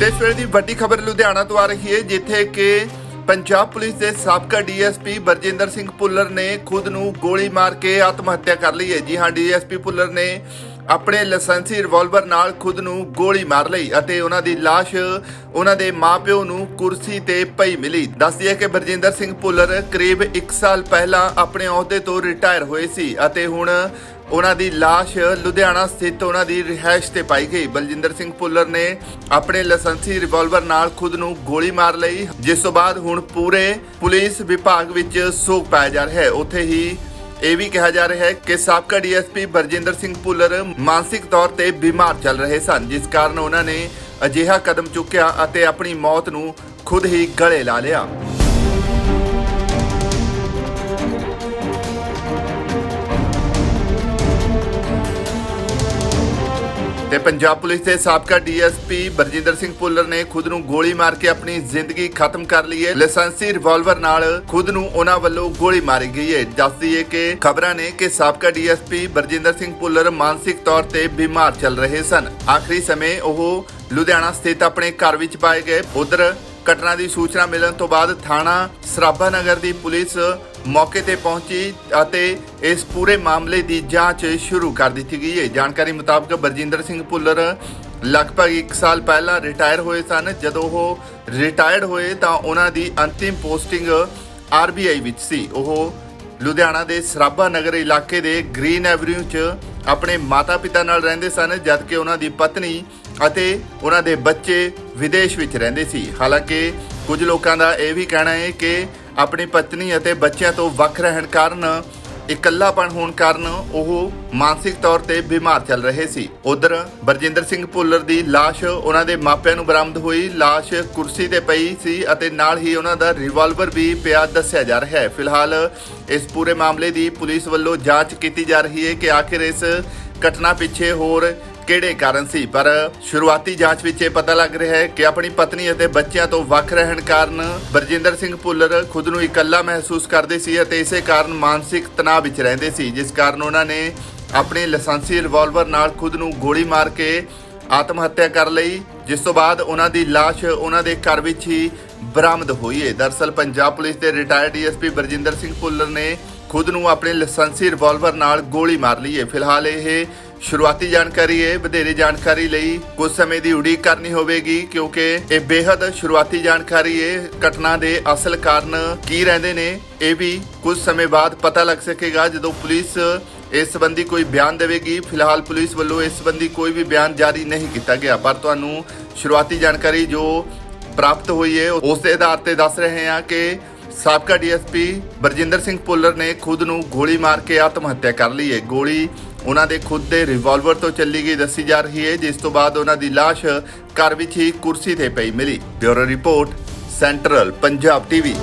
ਤੇ ਇਸ ਵੇਲੇ ਦੀ ਵੱਡੀ ਖਬਰ ਲੁਧਿਆਣਾ ਤੋਂ ਆ ਰਹੀ ਹੈ, ਜਿੱਥੇ ਕਿ ਪੰਜਾਬ ਪੁਲਿਸ ਦੇ ਸਾਬਕਾ ਡੀਐਸਪੀ ਬਰਜਿੰਦਰ ਸਿੰਘ ਭੁੱਲਰ ਨੇ ਖੁਦ ਨੂੰ ਗੋਲੀ ਮਾਰ ਕੇ ਆਤਮ ਹੱਤਿਆ ਕਰ ਲਈ ਹੈ। ਜੀ ਹਾਂ, ਡੀਐਸਪੀ ਭੁੱਲਰ ਨੇ ਆਪਣੇ ਲਾਇਸੈਂਸੀ ਰਿਵਾਲਵਰ ਨਾਲ ਖੁਦ ਨੂੰ ਗੋਲੀ ਮਾਰ ਲਈ ਅਤੇ ਉਹਨਾਂ ਦੀ ਲਾਸ਼ ਉਹਨਾਂ ਦੇ ਮਾਪਿਓ ਨੂੰ ਕੁਰਸੀ ਤੇ ਪਈ ਮਿਲੀ। ਦੱਸਦੀ ਹੈ ਕਿ ਬਰਜਿੰਦਰ ਸਿੰਘ ਭੁੱਲਰ ਕਰੀਬ 1 ਸਾਲ ਪਹਿਲਾਂ ਆਪਣੇ ਅਹੁਦੇ ਤੋਂ ਰਿਟਾਇਰ ਹੋਏ ਸੀ ਅਤੇ ਹੁਣ ਉਹਨਾਂ ਦੀ ਲਾਸ਼ ਲੁਧਿਆਣਾ ਸਥਿਤ ਉਹਨਾਂ ਦੀ ਰਿਹਾਇਸ਼ ਤੇ ਪਾਈ ਗਈ। ਬਲਜਿੰਦਰ ਸਿੰਘ ਭੁੱਲਰ ਨੇ ਆਪਣੇ ਲਾਇਸੈਂਸੀ ਰਿਵਾਲਵਰ ਨਾਲ ਖੁਦ ਨੂੰ ਗੋਲੀ ਮਾਰ ਲਈ। ਜਿਸ ਤੋਂ ਬਾਅਦ ਹੁਣ ਪੂਰੇ ਪੁਲਿਸ ਵਿਭਾਗ ਵਿੱਚ ਸੋਗ ਪਾਇਆ ਜਾ ਰਿਹਾ ਹੈ। ਉੱਥੇ ਹੀ ਇਹ ਵੀ ਕਿਹਾ ਜਾ ਰਿਹਾ ਹੈ ਕਿ ਸਾਬਕਾ ਡੀਐਸਪੀ ਬਰਜਿੰਦਰ ਸਿੰਘ ਭੁੱਲਰ ਮਾਨਸਿਕ ਤੌਰ ਤੇ ਬਿਮਾਰ ਚੱਲ ਰਹੇ ਸਨ, ਜਿਸ ਕਾਰਨ ਉਹਨਾਂ ਨੇ ਅਜਿਹਾ ਕਦਮ ਚੁੱਕਿਆ ਅਤੇ ਆਪਣੀ ਮੌਤ ਨੂੰ ਖੁਦ ਹੀ ਗਲੇ ਲਾ ਲਿਆ। ਤੇ ਪੰਜਾਬ ਪੁਲਿਸ ਦੇ ਸਾਬਕਾ ਡੀਐਸਪੀ ਬਰਜਿੰਦਰ ਸਿੰਘ ਭੁੱਲਰ ਨੇ ਖੁਦ ਨੂੰ ਗੋਲੀ ਮਾਰ ਕੇ ਆਪਣੀ ਜ਼ਿੰਦਗੀ ਖਤਮ ਕਰ ਲਈ ਹੈ। ਲਾਇਸੈਂਸੀ ਰਿਵਾਲਵਰ ਨਾਲ ਖੁਦ ਨੂੰ ਉਹਨਾਂ ਵੱਲੋਂ ਗੋਲੀ ਮਾਰੀ ਗਈ ਹੈ। ਦੱਸਦੀ ਹੈ ਕਿ ਖਬਰਾਂ ਨੇ ਕਿ ਸਾਬਕਾ ਡੀਐਸਪੀ ਬਰਜਿੰਦਰ ਸਿੰਘ ਭੁੱਲਰ ਮਾਨਸਿਕ ਤੌਰ ਤੇ ਬਿਮਾਰ ਚੱਲ ਰਹੇ ਸਨ। ਆਖਰੀ ਸਮੇਂ ਉਹ ਲੁਧਿਆਣਾ ਸਥਿਤ ਆਪਣੇ ਘਰ ਵਿੱਚ ਪਾਏ ਗਏ ਉਧਰ ਘਟਨਾ ਦੀ ਸੂਚਨਾ ਮਿਲਣ ਤੋਂ ਬਾਅਦ ਥਾਣਾ ਸਰਾਭਾ ਨਗਰ ਦੀ ਪੁਲਿਸ ਮੌਕੇ ਤੇ ਪਹੁੰਚੀ ਅਤੇ ਇਸ ਪੂਰੇ ਮਾਮਲੇ ਦੀ ਜਾਂਚ ਸ਼ੁਰੂ ਕਰ ਦਿੱਤੀ ਗਈ ਹੈ। ਜਾਣਕਾਰੀ ਮੁਤਾਬਕ ਬਰਜਿੰਦਰ ਸਿੰਘ ਭੁੱਲਰ ਲਗਭਗ 1 ਸਾਲ ਪਹਿਲਾਂ ਰਿਟਾਇਰ ਹੋਏ ਸਨ। ਜਦੋਂ ਉਹ ਰਿਟਾਇਰਡ ਹੋਏ ਤਾਂ ਉਹਨਾਂ ਦੀ ਅੰਤਿਮ ਪੋਸਟਿੰਗ ਆਰਬੀਆਈ ਵਿੱਚ ਸੀ। ਉਹ ਲੁਧਿਆਣਾ ਦੇ ਸਰਾਭਾ ਨਗਰ ਇਲਾਕੇ ਦੇ ਗ੍ਰੀਨ ਐਵਨਿਊ 'ਚ ਆਪਣੇ ਮਾਤਾ-ਪਿਤਾ ਨਾਲ ਰਹਿੰਦੇ ਸਨ, ਜਦਕਿ ਉਹਨਾਂ ਦੀ ਪਤਨੀ ਅਤੇ ਉਹਨਾਂ ਦੇ ਬੱਚੇ ਵਿਦੇਸ਼ ਵਿੱਚ ਰਹਿੰਦੇ ਸੀ। ਹਾਲਾਂਕਿ ਕੁਝ ਲੋਕਾਂ ਦਾ ਇਹ ਵੀ ਕਹਿਣਾ ਹੈ ਕਿ ਆਪਣੀ ਪਤਨੀ ਅਤੇ ਬੱਚਿਆਂ ਤੋਂ ਵੱਖ ਰਹਿਣ ਕਾਰਨ, ਇਕੱਲਾਪਣ ਹੋਣ ਕਾਰਨ ਉਹ ਮਾਨਸਿਕ ਤੌਰ ਤੇ ਬਿਮਾਰ ਚੱਲ ਰਹੇ ਸੀ। ਉਧਰ ਬਰਜਿੰਦਰ ਸਿੰਘ ਭੁੱਲਰ ਦੀ ਲਾਸ਼ ਉਹਨਾਂ ਦੇ ਮਾਪਿਆਂ ਨੂੰ ਬਰਾਮਦ ਹੋਈ। ਲਾਸ਼ ਕੁਰਸੀ ਤੇ ਪਈ ਸੀ ਅਤੇ ਨਾਲ ਹੀ ਉਹਨਾਂ ਦਾ ਰਿਵਾਲਵਰ ਵੀ ਪਿਆ ਦੱਸਿਆ ਜਾ ਰਿਹਾ ਹੈ। ਫਿਲਹਾਲ ਇਸ ਪੂਰੇ ਮਾਮਲੇ ਦੀ ਪੁਲਿਸ ਵੱਲੋਂ ਜਾਂਚ ਕੀਤੀ ਜਾ ਰਹੀ ਹੈ ਕਿ ਆਖਿਰ ਇਸ ਘਟਨਾ ਪਿੱਛੇ ਹੋਰ ਕਿਹੜੇ ਕਾਰਨ ਸੀ? ਪਰ ਸ਼ੁਰੂਆਤੀ ਜਾਂਚ ਵਿੱਚ ਇਹ ਪਤਾ ਲੱਗ ਰਿਹਾ ਹੈ ਕਿ ਆਪਣੀ ਪਤਨੀ ਅਤੇ ਬੱਚਿਆਂ ਤੋਂ ਵੱਖ ਰਹਿਣ ਕਾਰਨ ਬਰਜਿੰਦਰ ਸਿੰਘ ਭੁੱਲਰ ਖੁਦ ਨੂੰ ਇਕੱਲਾ ਮਹਿਸੂਸ ਕਰਦੇ ਸੀ ਅਤੇ ਇਸੇ ਕਾਰਨ ਮਾਨਸਿਕ ਤਣਾਅ ਵਿੱਚ ਰਹਿੰਦੇ ਸੀ, ਜਿਸ ਕਾਰਨ ਉਹਨਾਂ ਨੇ ਆਪਣੇ ਲਾਇਸੈਂਸੀ ਰਿਵਾਲਵਰ ਨਾਲ ਖੁਦ ਨੂੰ ਗੋਲੀ ਮਾਰ ਕੇ ਆਤਮ ਹੱਤਿਆ ਕਰ ਲਈ, ਜਿਸ ਤੋਂ ਬਾਅਦ ਉਹਨਾਂ ਦੀ ਲਾਸ਼ ਉਹਨਾਂ ਦੇ ਘਰ ਵਿੱਚ ਹੀ ਬਰਾਮਦ ਹੋਈ ਹੈ। ਦਰਸਲ ਪੰਜਾਬ ਪੁਲਿਸ ਦੇ ਰਿਟਾਇਰਡ ਡੀਐਸਪੀ ਬਰਜਿੰਦਰ ਸਿੰਘ ਭੁੱਲਰ ਨੇ ਖੁਦ ਨੂੰ ਆਪਣੇ ਲਾਇਸੈਂਸੀ ਰਿਵਾਲਵਰ ਨਾਲ ਗੋਲੀ ਮਾਰ ਲਈ ਹੈ। ਫਿਲਹਾਲ ਇਹ ਸ਼ੁਰੂਆਤੀ ਜਾਣਕਾਰੀ ਹੈ ਵਧੇਰੇ ਜਾਣਕਾਰੀ ਲਈ ਕੁਝ ਸਮੇਂ ਦੀ ਉਡੀਕ ਕਰਨੀ ਹੋਵੇਗੀ, ਕਿਉਂਕਿ ਇਹ ਬੇहद ਸ਼ੁਰੂਆਤੀ ਜਾਣਕਾਰੀ ਹੈ ਘਟਨਾ ਦੇ ਅਸਲ ਕਾਰਨ ਕੀ ਰਹਿੰਦੇ ਨੇ, ਇਹ ਵੀ ਕੁਝ ਸਮੇਂ ਬਾਅਦ ਪਤਾ ਲੱਗ ਸਕੇਗਾ। ਜਦੋਂ ਪੁਲਿਸ ਇਸ ਸੰਬੰਧੀ ਕੋਈ ਬਿਆਨ ਦੇਵੇਗੀ, ਫਿਲਹਾਲ ਪੁਲਿਸ ਵੱਲੋਂ ਇਸ ਸੰਬੰਧੀ ਕੋਈ ਵੀ ਬਿਆਨ ਜਾਰੀ ਨਹੀਂ ਕੀਤਾ ਗਿਆ। ਪਰ ਤੁਹਾਨੂੰ ਸ਼ੁਰੂਆਤੀ ਜਾਣਕਾਰੀ ਜੋ ਪ੍ਰਾਪਤ ਹੋਈ ਹੈ, ਉਸ ਦੇ ਆਧਾਰ ਤੇ ਦੱਸ ਰਹੇ ਹਾਂ ਕਿ ਸਾਬਕਾ ਡੀਐਸਪੀ ਬਰਜਿੰਦਰ ਸਿੰਘ ਭੁੱਲਰ ਨੇ ਖੁਦ ਨੂੰ ਗੋਲੀ ਮਾਰ ਕੇ ਆਤਮ ਹੱਤਿਆ ਕਰ ਲਈ ਹੈ। ਗੋਲੀ ਉਹਨਾਂ ਦੇ ਖੁਦ ਦੇ ਰਿਵਾਲਵਰ ਤੋਂ ਚੱਲੀ ਗਈ ਦੱਸੀ ਜਾ ਰਹੀ ਹੈ, ਜਿਸ ਤੋਂ ਬਾਅਦ ਉਹਨਾਂ ਦੀ ਲਾਸ਼ ਘਰ ਵਿੱਚ ਹੀ ਕੁਰਸੀ ਤੇ ਪਈ ਮਿਲੀ। Bureau report, central Punjab TV.